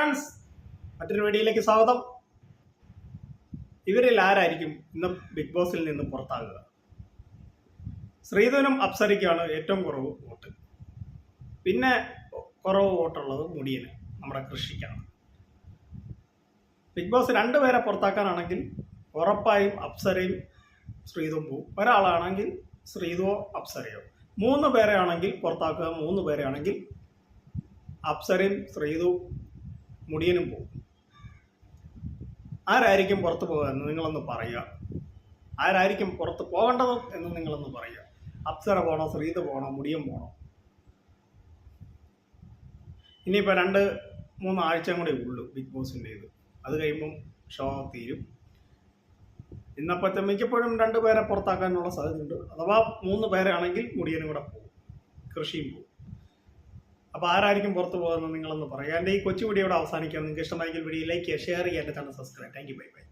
Friends മറ്റൊരു വീഡിയോയിലേക്ക് സ്വാഗതം. ഇവരിൽ ആരായിരിക്കും ഇന്ന് ബിഗ് ബോസിൽ നിന്ന് പുറത്താകുക? ശ്രീധനും അപ്സരയ്ക്കാണ് ഏറ്റവും കുറവ് വോട്ട്. പിന്നെ കുറവ് വോട്ടുള്ളത് മുടിയന് നമ്മുടെ കൃഷിക്കാണ്. ബിഗ് ബോസ് രണ്ടുപേരെ പുറത്താക്കാനാണെങ്കിൽ ഉറപ്പായും അപ്സരയും ശ്രീതും പോവും. ഒരാളാണെങ്കിൽ ശ്രീതുവോ അപ്സരയോ. മൂന്ന് പേരെ ആണെങ്കിൽ പുറത്താക്കുക മൂന്ന് പേരെ ആണെങ്കിൽ അപ്സരയും ശ്രീതു മുടിയനും പോകും. ആരായിരിക്കും പുറത്ത് പോകുക എന്ന് നിങ്ങളൊന്ന് പറയുക. ആരായിരിക്കും പുറത്ത് പോകേണ്ടത് എന്ന് നിങ്ങളൊന്ന് പറയുക. അപ്സര പോകണോ ശ്രീത പോകണോ മുടിയൻ പോകണോ? ഇനിയിപ്പോൾ രണ്ട് മൂന്ന് ആഴ്ച കൂടെ ഉള്ളൂ ബിഗ് ബോസിന്റെ ഇത്. അത് കഴിയുമ്പം ഷോ തീരും. ഇന്നപ്പോഴത്തെ മിക്കപ്പോഴും രണ്ട് പേരെ പുറത്താക്കാനുള്ള സാധ്യതയുണ്ട്. അഥവാ മൂന്ന് പേരാണെങ്കിൽ മുടിയനും കൂടെ പോകും. കൃഷിയും പോകും. അപ്പോൾ ആരായിരിക്കും പുറത്തു പോകുന്നത് നിങ്ങളൊന്ന് പറയാം. എന്റെ ഈ കൊച്ചു വീഡിയോ ഇവിടെ അവസാനിക്കാം. നിങ്ങൾക്ക് ഇഷ്ടമായെങ്കിൽ വീഡിയോ ലൈക്ക് ചെയ്യുക ഷെയർ ചെയ്യുക എന്റെ channel subscribe. Thank you bye bye